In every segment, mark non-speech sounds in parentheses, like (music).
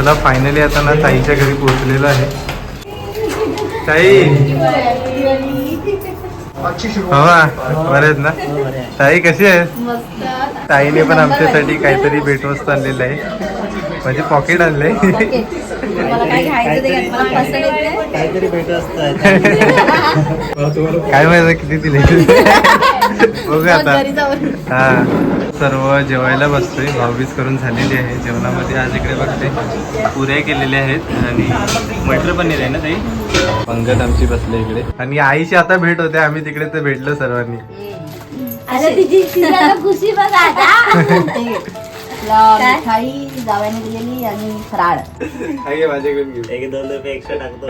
चला फायनली आता ना ताईच्या घरी पोहोचलेलो आहे. ताई! हो बरे आहेत ना? ताई कशी आहे ताईने पण आमच्यासाठी काहीतरी भेटवस्तू आणलेलं आहे. म्हणजे पॉकेट आणलंय. मला (laughs) काय माहिती किती दिले? बघू आता. हा. सर्व जेवायला बसतोय. भाऊबीज करून झालेली आहे. जेवणामध्ये आज इकडे बघते पुऱ्या केलेल्या आहेत आणि मटर पनीर आहे ना ताई? पंगत आमची बसले इकडे. आणि आईची आता भेट होते. आम्ही तिकडे तर भेटलो सर्वांनी. खुशी बघा दिलेली आणि एक दोन रुपये एक्स्ट्रा टाकतो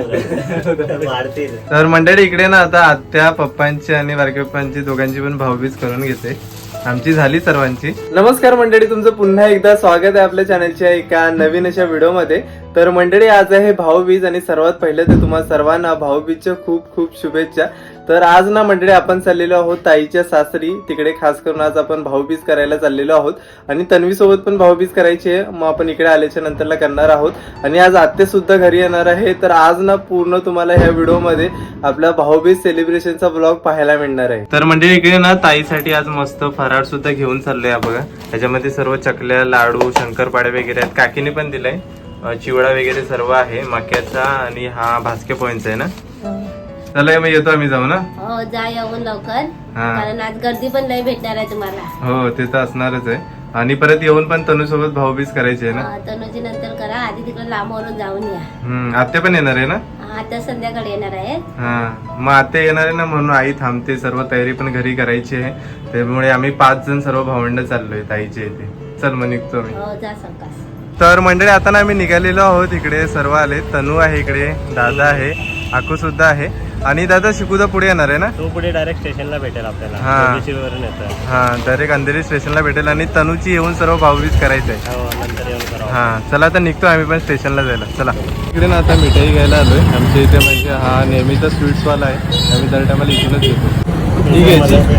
तर मंडळी इकडे ना आता आत्या पप्पांची आणि बारके पप्पांची दोघांची पण भाऊबीज करून घेते. आमची झाली सर्वांची. नमस्कार मंडळी तुमचं पुन्हा एकदा स्वागत आहे आपल्या चॅनलच्या एका नवीन अशा व्हिडिओमध्ये. तर मंडळी आज आहे भाऊबीज आणि सर्वात पहिले तर तुम्हाला सर्वांना भाऊबीजच्या खूप खूप शुभेच्छा. तर आज ना मंडळी आपण चाललेलो आहोत ताईच्या सासरी. तिकडे खास करून आज आपण भाऊबीज करायला चाललेलो आहोत. आणि तन्वी सोबत पण भाऊबीज करायची आहे. मग आपण इकडे आल्याच्या नंतरला करणार आहोत. आणि आज आत्ते सुद्धा घरी येणार आहे. तर आज ना पूर्ण तुम्हाला ह्या व्हिडिओमध्ये आपला भाऊबीज सेलिब्रेशनचा ब्लॉग पाहायला मिळणार आहे. तर म्हणजे इकडे ना ताईसाठी आज मस्त फराळ सुद्धा घेऊन चाललोय बघा. त्याच्यामध्ये सर्व चकल्या लाडू शंकरपाडे वगैरे आहेत. काकीने पण दिलाय. चिवडा वगैरे सर्व आहे. मक्याचा आणि हा भास्के पॉईंटचा आहे ना. चला मग येतो आम्ही जाऊ ना हो जा येऊन लवकर. हा. कारण आज गर्दी पण लय भेटणार आहे तुम्हाला. हो ते तर असणारच आहे. आणि परत येऊन पण तनू सोबत भाऊबीज करायची आहे ना? हा, तनुजी नंतर करा. आधी तिकडे लांबवरून जाऊन या. हम्म आत्या पण येणार आहे ना? आता संध्याकाळी येणार आहेत. हा मग आत्या येणार आहे ना म्हणून आई थांबते. सर्व तयारी पण घरी करायची आहे. त्यामुळे आम्ही पाच जण सर्व भावंड चाललोय ताईच्या इथे. चल मग निघतो आम्ही. हो जा तर मंडळी आता ना आम्ही निघालेलो आहोत इकडे. सर्व आले. तनू आहे इकडे. दादा आहे. आकू सुद्धा आहे. आणि दादा शिकूदा पुढे येणार आहे ना? तो पुढे डायरेक्ट स्टेशनला भेटेल आपल्याला. हा. वरून हा डायरेक्ट अंधेरी स्टेशनला भेटेल आणि तनूची येऊन सर्व भाऊबीज करायचं आहे हो नंतर येऊन करा हा चला आता निघतो आम्ही पण स्टेशनला जायला. चला. इकडे ना आता मिठाई घ्यायला आलोय. आमच्या इथे म्हणजे हा नेहमीचा स्वीट्सवाला आहे. आम्ही दर टायमाला इथूनच घेतो ठीक आहे.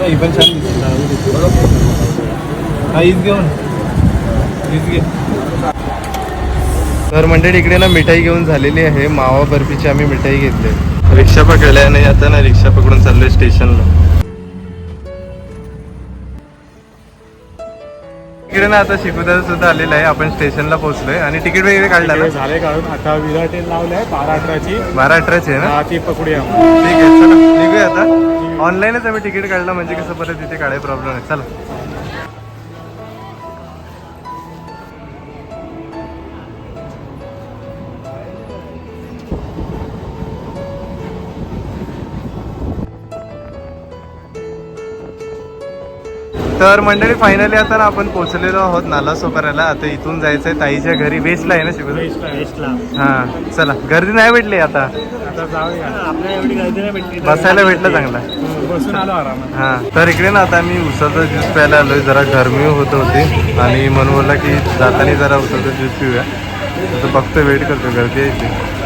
ही पण छान दिसते. हा हीच घेऊन. हीच घे. तर मंडळी इकडे ना मिठाई घेऊन झालेली आहे. मावा बर्फीची आम्ही मिठाई घेतली. रिक्षा पकडल्या आणि आता ना रिक्षा पकडून चाललोय स्टेशनला. इकडे ना आता शिकुदा सुद्धा आलेला आहे. आपण स्टेशनला पोहोचलोय आणि तिकीट वगैरे काढला ना? झाले काढून आता विराट लावलंय. बारा अठराची. बारा अठराचे आहे ना? ती पकडूया. ठीक आहे चला. निघूया आता. ऑनलाईनच आम्ही तिकीट काढलं. म्हणजे कसं परत तिथे काढायला प्रॉब्लेम आहे चला. तर मंडळी फायनली आता ना आपण पोहोचलेलो आहोत नालासो करायला आता इथून जायचंय ताईच्या घरी. वेस्टला आहे ना वेस्टला हा चला. गर्दी नाही भेटली आता. बसायला भेटलं चांगला. आरामात. हा तर इकडे ना आता मी उसाचा ज्यूस प्यायला आलोय. जरा गरमी होत होती. आणि म्हणून बोलला की जाताना जरा उसाचा ज्यूस पिऊया. तर बघतो वेट करतो गर्दी आहे.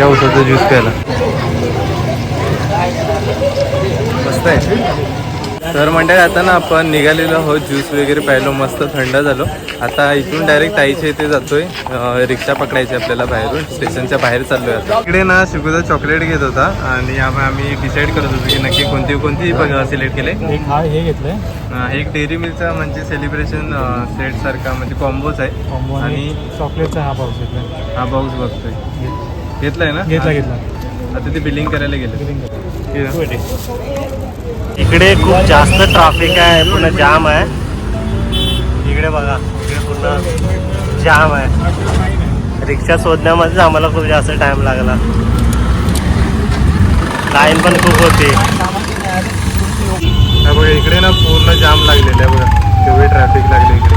या उसाचा ज्यूस प्यायला. मस्त आहे. तर मंडळी आता ना आपण निघालेलो आहोत ज्यूस वगैरे प्यायलो मस्त थंड झालो. आता इथून डायरेक्ट ताईच्या इथे जातोय. रिक्षा पकडायची आपल्याला बाहेरून स्टेशनच्या बाहेर चाललोय आता. इकडे ना शिकुदा चॉकलेट घेत होता आणि आम्ही डिसाईड करत होतो की नक्की कोणती कोणती सिलेक्ट केले. एक हा घेतलंय. एक डेअरी मिल्कचा म्हणजे सेलिब्रेशन सेट सारखा म्हणजे कॉम्बोच आहे. आणि चॉकलेटचा हा पाऊस घेतलाय. हा बॉक्स बघतोय. घेतलाय ना? घेतला घेतला. आता ते बिलिंग करायला गेले. इकडे खूप जास्त ट्रॅफिक आहे पुन्हा जाम आहे. इकडे बघा इकडे पूर्ण जाम आहे. रिक्षा शोधण्यामध्येच आम्हाला खूप जास्त टाइम लागला. लाईन पण खूप होती. बघा इकडे ना पूर्ण जाम लागलेला आहे बघा. तेवढी ट्रॅफिक लागले इकडे.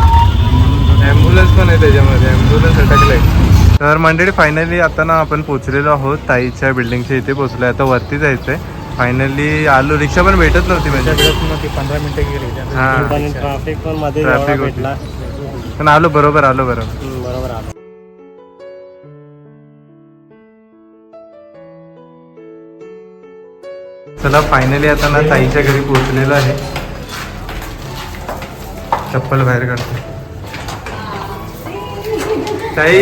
ॲम्ब्युलन्स पण आहे त्याच्यामध्ये ॲम्ब्युलन्स अटकलं आहे तर मंडळी फायनली आता ना आपण पोहोचलेलो आहोत ताईच्या बिल्डिंगच्या इथे. पोहोचलोय आता वरती जायचंय. फायनली आलो. रिक्षा पण भेटत नव्हती म्हणजे. पंधरा मिनिटं गेली. पण ट्रॅफिक पण मध्ये Traffic एवढा होती. भेटला. पण आलो. बरोबर आलो बरोबर. हम्म, बरोबर आलो. चला फायनली आता ना ताईच्या घरी पोहोचलेलो आहे. चप्पल बाहेर काढतो. ताई.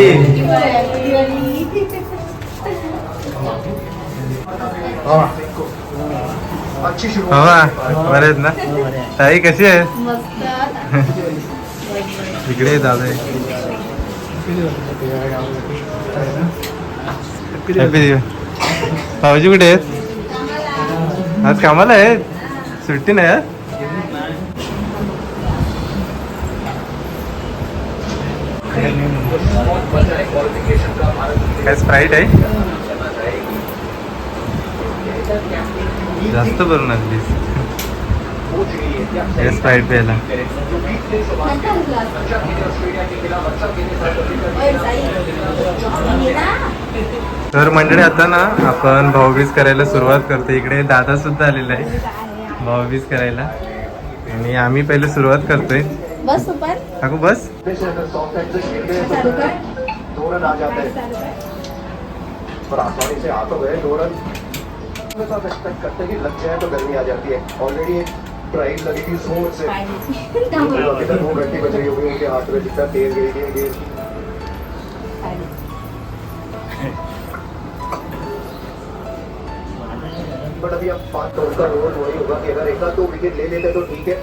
हवा बरे आहेत ना? ताई कशी आहे? इकडे ये दादा. भाऊजी कुठे आहेत? आज कामाला आहेत? सुट्टी नाही काय स्प्राईट आहे? जास्त करून आणलीस हे स्प्राईट प्यायला. तर मंडळी आता ना आपण भाऊबीज करायला सुरुवात करतो. इकडे दादा सुद्धा आलेला आहे. भाऊबीज करायला. आणि आम्ही पहिले सुरुवात करतोय. बस पण काकू बस। चालू कर दोरन आ जाते हैं और आसानी से आ तो गए दोरन के साथ एक्सपेक्ट करते कि लग जाए तो गर्मी आ जाती है ऑलरेडी एक प्राइस लगी थी ज़ोर से दो घंटे बज रही होगी उनके हाथ में जितना तेज गई बट अभी अब बात तो उनका रोल वही होगा कि अगर एक दो विकेट ले लेते तो ठीक है।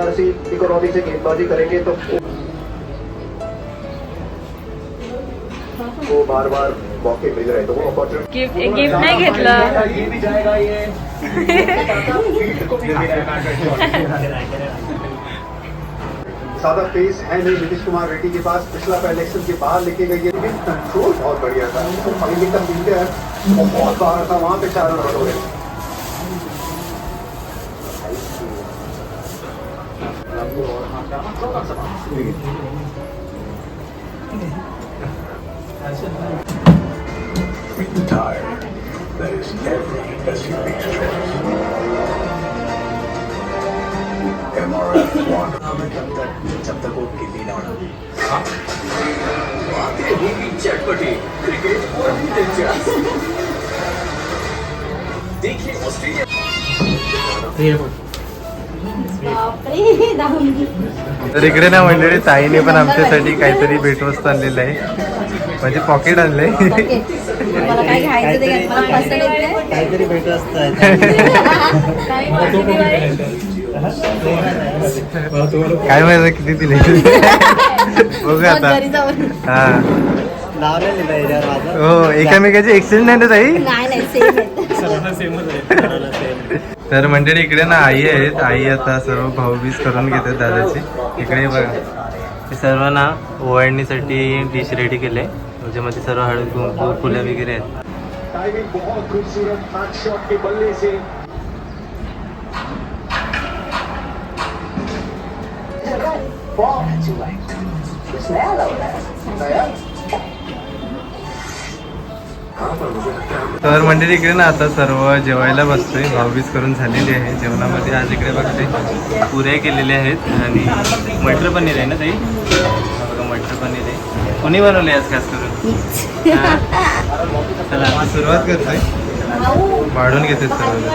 ऐसी इकोनॉमी से गेंदबाजी करेंगे तो वो बार बार मौके मिल रहे तो वो अपॉर्चुनिटी गिफ्ट गिफ्ट नाही घेतलं ये भी जाएगा ये। फ़ील्ड को ज़्यादा पेस है नहीं नीतीश कुमार रेड्डी के पास पिछला इलेक्शन के बाहर लेके गई है। लेकिन कंट्रोल बहुत बढ़िया था। पहले का फील्डर बहुत बाहर था वहाँ पे चार रन हो गए। Beat the tire. That is every SUV's choice. MRF Wanda. जब तक वो गिल्ली ना उड़ा बातें होगी चटपटी क्रिकेट और भी दिलचस्प देखिए ऑस्ट्रेलिया तर इकडे ना मंडळी ताईने पण आमच्यासाठी काहीतरी भेटवस्तू आणलेलं आहे. म्हणजे पॉकेट आणलंय. (laughs) मला काय काहीतरी (laughs) माहिती किती दिले? (laughs) बघू आता. हा. हो एकामेकाची एक्सचेंज नाही ना ताई? तर मंडळी इकडे ना आई आहेत. आई आता सर्व भाऊबीज करून घेतात दादाची. इकडे बघा. हे सर्व ना ओवाळणीसाठी डिश रेडी केले. त्याच्यामध्ये सर्व हळद कुंकू फुलं वगैरे आहेत. टाइमिंग बहुत खूबसूरत हाथ शॉट के बल्ले से नया तर मंडळी इकडे ना आता सर्व जेवायला बसतोय. भाऊबीज करून झालेली आहे. जेवणामध्ये आज इकडे बघते पुऱ्या केलेल्या आहेत आणि मटर पनीर आहे ना ताई? बघा मटर पनीर आहे. कोणी बनवले आज खास करून. चला आता सुरुवात करतोय. वाढून घेते सर्व.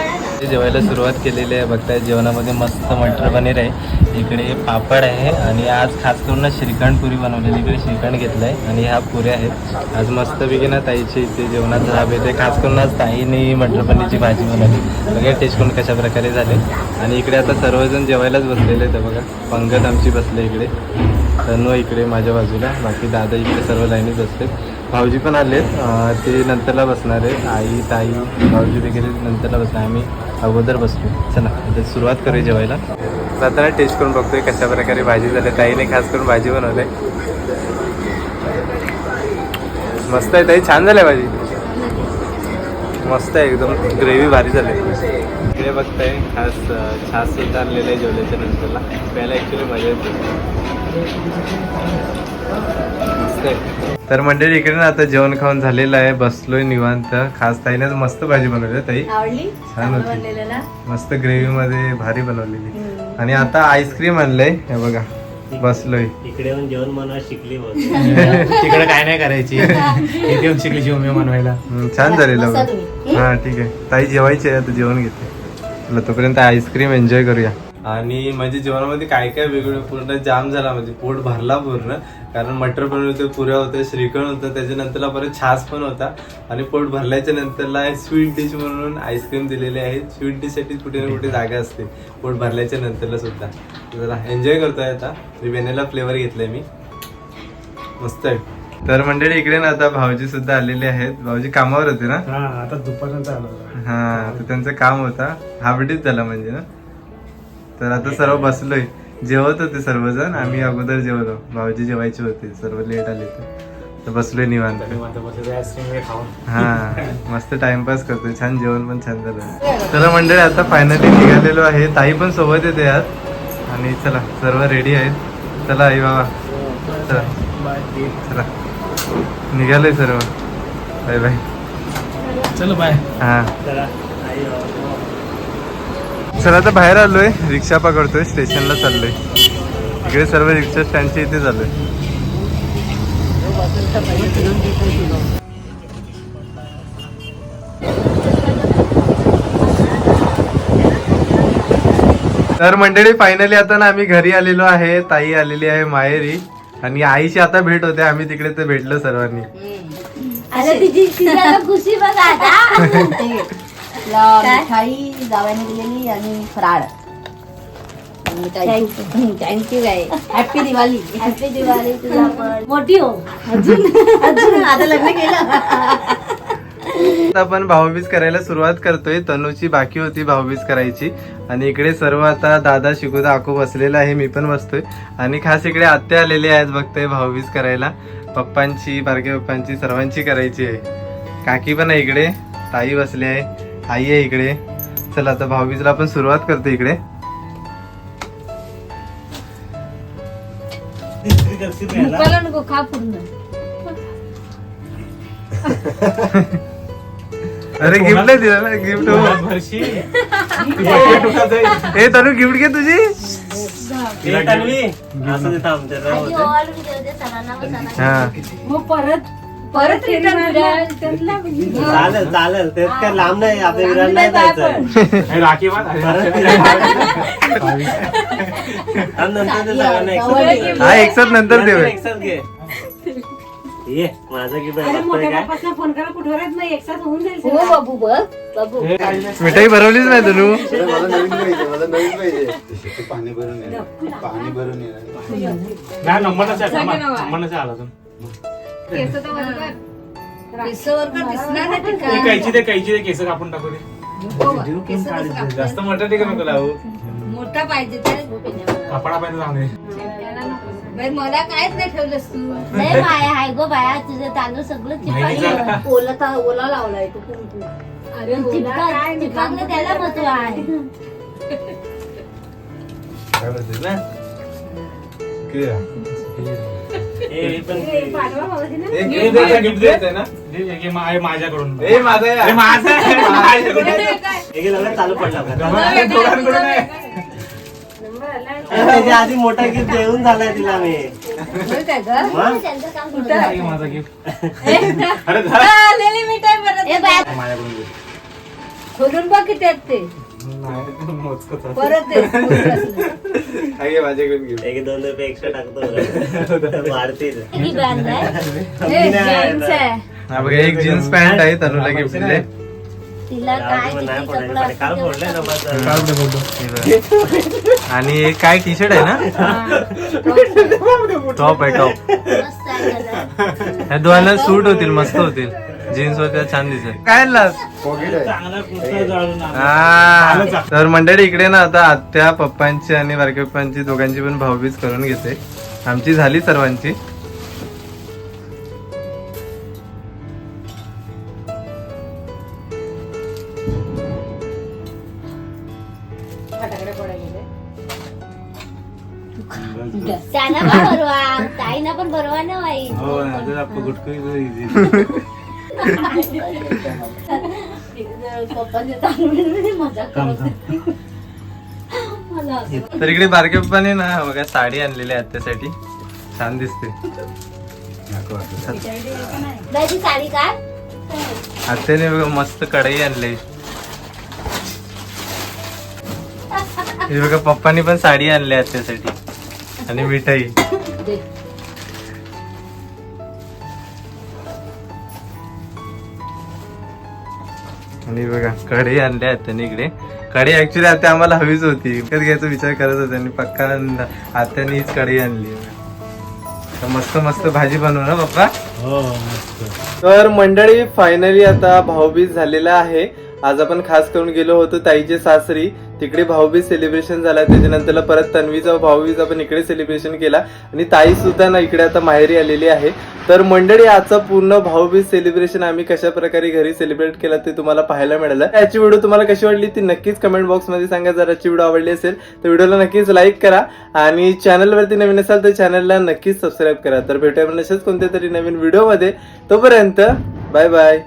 जेवायला सुरुवात केलेली आहे. बघताय जेवणामध्ये मस्त मटर पनीर आहे. इकडे पापड आहे आणि आज खास करून श्रीखंड पुरी बनवलेली. इकडे श्रीखंड घेतलं आहे आणि ह्या पुऱ्या आहेत. आज मस्तपैकी ना ताईची इथे जेवणाचा हाब येते खास करून आज ताईने मटर पनीरची भाजी बनवली. बघा टेस्ट करून कशा प्रकारे झाले. आणि इकडे आता सर्वजण जेवायलाच बसलेले आहेत. बघा पंगत आमची बसले इकडे. तनू इकडे माझ्या बाजूला. बाकी दादा इकडे सर्व लाईनीच बसले भाऊजी पण आलेत. ते नंतरला बसणार आहेत. आई ताई भाऊजी वगैरे नंतरला बसणार. आम्ही अगोदर बसलो. चला आता सुरुवात करूया जेवायला. जाताना टेस्ट करून बघतोय कशा प्रकारे भाजी झाली. ताईने खास करून भाजी बनवली. मस्त आहे ताई छान झाली भाजी. मस्त आहे एकदम ग्रेव्ही भारी झाली. इकडे बघताय खास छास सुद्धा आणलेलं आहे जेवल्याच्या नंतरला. प्यायला ॲक्च्युली मजा येते. मस्त आहे. तर मंडळी इकडे ना आता जेवण खाऊन झालेलं आहे बसलोय निवांत. खास ताईने आज मस्त भाजी बनवली आहे ताई. आवडली? छान होती. मस्त ग्रेव्ही मध्ये भारी बनवलेली. आणि आता आईस्क्रीम आणलंय हे बघा. बसलोय. इकडे येऊन जेवण बनवायला शिकली (laughs) तिकडे काय नाही करायची. इथे येऊन शिकली शिवमी बनवायला. छान झालेलं. हा ठीक आहे. ताई जेवायची आहे आता जेवण घेते. तोपर्यंत आईस्क्रीम एन्जॉय करूया. आणि म्हणजे जेवणामध्ये काय काय वेगवेगळं पूर्ण जाम झाला म्हणजे पोट भरला पूर्ण. कारण मटर पण होते पुऱ्या होत्या श्रीखंड होतं त्याच्यानंतरला परत छास पण होता. आणि पोट भरल्याच्या नंतरला स्वीट डिश म्हणून आईस्क्रीम दिलेले आहे. स्वीट डिशसाठी कुठे ना कुठे जागा असते पोट भरल्याच्या नंतरला सुद्धा. जरा एन्जॉय करतोय आता. मी व्हॅनिला फ्लेवर घेतलाय मी. मस्त आहे. तर मंडळी इकडे ना आता भाऊजी सुद्धा आलेले आहेत. भाऊजी कामावर होते ना? आता दुपारनंतर आलो. हा तर त्यांचं काम होता. हाबडीच झाला म्हणजे ना? तर आता सर्व बसलोय. जेवत होते सर्वजण. आम्ही अगोदर जेवलो. भाऊजी जेवायचे होते. सर्व लेट आले तर. तर बसलोय निवांत. हा. मस्त टाइमपास करतोय. छान जेवण पण छान झालं. चला मंडळी आता फायनली निघालेलो आहे. ताई पण सोबत येते यात आणि चला सर्व रेडी आहेत. चला आई बाबा. चला. चला. निघालोय सर्व. Bye bye. चलो बाय हा. चला चला आता बाहेर आलोय. रिक्षा पकडतोय स्टेशनला चाललोय. इकडे सर्व रिक्षा स्टँडच्या इथे चाललोय. तर मंडळी फायनली आता ना आम्ही घरी आलेलो आहे. ताई आलेली आहे माहेरी. आणि आईची आता भेट होते. आम्ही तिकडे तर भेटलो सर्वांनी. खुशी बघा (laughs) आपलं मिठाई जावयाने दिलेली आणि फराळ. थँक्यू काय हॅपी दिवाळी हॅपी दिवाळी तुझा (laughs) पण. मोठी हो. अजून? (laughs) अजून? आता लग्न केलं. (laughs) आता आपण भाऊबीज करायला सुरुवात करतोय. तनूची बाकी होती भाऊबीज करायची. आणि इकडे सर्व आता दादा शिकुदा आकू बसलेला आहे. मी पण बसतोय. आणि खास इकडे आत्या आलेले आहेत बघतोय भाऊबीज करायला. पप्पांची बारके पप्पांची सर्वांची करायची आहे. काकी पण आहे इकडे. ताई बसली आहे. आई आहे इकडे. चला आता भाऊबीजला आपण सुरुवात करतो इकडे. मुकाला नको खा पूर्ण. अरे गिफ्ट नाही दिलं ना गिफ्ट वर्षी हे तनू गिफ्ट घे तुझी. ए, तन्वी, असं देता आमच्या आधी ओवाळून ठेवते सणांना व सणांना. हा. मग परत परत रिटर्न चालेल चालेल तेच काय लांब नाही आपल्या नाही जायचं राखी बांध. परत फिरायला. आणि नंतर ते सगळ्यांना एकसाथ घे. हा नंतर नंतर देऊ एकसाथ घे. ये माझा काय? फोन करा कुठे राहत नाही एक साथ होऊन जाईल हो बाबू बघ बाबू. मिठाई भरवलीच नाही तनू मला नवीन पाहिजे मला नवीन पाहिजे. पाणी भरून येणार. पाणी भरून येणार. नाही. नंबरच आहे आला अजून. केस तर दिसणार नाही ते काय? कैची दे कैची दे केस कापून टाकू दे हो बा, केस कसं कापतात? जास्त मोठं ते नको लावू मोठा पाहिजे ते कपडा पाहिजे जाऊ दे बाई, मला कायच नाही ठेवलंस तू लय माया हाय गो बाया तुझं तांदूळ सगळं चिपकलं. ओला ता- ओला लावलाय तू कुंकू अरे ओला चिपका- चिपकलं त्याला महत्त्व (laughs) आहे हे ना. हे हे आहे. माझ्याकडून. हे (laughs) चालू पडला. त्याच्या आधी मोठा गिफ्ट देऊन झालाय तिला मी होय काय गं? मग? त्यांचं काम कुठं करू. आहे? हे माझा गिफ्ट. हा. खोलून बघ किती ते आहे. परत माझ्याकडून घेऊ एक दोन रुपये एक्स्ट्रा टाकतो वाढतील. किती? हे. हा बघा एक जीन्स पॅन्ट आहे तनुला गिफ्ट दिले. आणि एक काय टी शर्ट आहे ना? टॉप आहे टॉप. ह्या दोघांना सूट होतील मस्त होतील. जीन्स वरती छान दिसेल. काय. हा. तर मंडळी इकडे ना आता आत्या पप्पांची आणि बारके पप्पांची दोघांची पण भाऊबीज करून घेते. आमची झाली सर्वांची. त्यांना पण भरवा. ताईना पण भरवा ना बाई. हो पप्पाने तांदूळ (laughs) (laughs) तर इकडे बारके पप्पाने ना बघा साडी आणलेली आहे आत्यासाठी. छान दिसते. आत्याने बघा मस्त कढई आणली. हे बघा पप्पानी पण साडी आणली आहे त्यासाठी आणि मिठाई. आणि बघा कढई आणली आहे त्यांनी इकडे. कढई ऍक्च्युली आता आम्हाला हवीच होती. विकत घ्यायचा विचार करत होते आणि पक्का आत्याने हीच कढई आणली तर मस्त मस्त भाजी बनवू ना पप्पा? हो मस्त. तर मंडळी फायनली आता भाऊबीज झालेला आहे. आज आपण खास करून गेलो होतो ताईचे सासरी. तिकडे भाऊबीज सेलिब्रेशन झाला. त्याच्यानंतर परत तन्वीचा भाऊबीज आपण इकडे सेलिब्रेशन केला. आणि ताई सुद्धा ना इकडे आता माहेरी आलेली आहे. तर मंडळी आजचा पूर्ण भाऊबीज सेलिब्रेशन आम्ही कशा प्रकारे घरी सेलिब्रेट केला ते तुम्हाला पाहायला मिळालं. याची व्हिडिओ तुम्हाला कशी वाटली ती नक्कीच कमेंट बॉक्समध्ये सांगा. जर याची व्हिडिओ आवडली असेल तर व्हिडिओला नक्कीच लाईक करा आणि चॅनलवरती नवीन असाल तर चॅनलला नक्कीच सबस्क्राईब करा. तर भेटूया आपण असेच कोणत्या तरी नवीन व्हिडिओमध्ये तोपर्यंत बाय बाय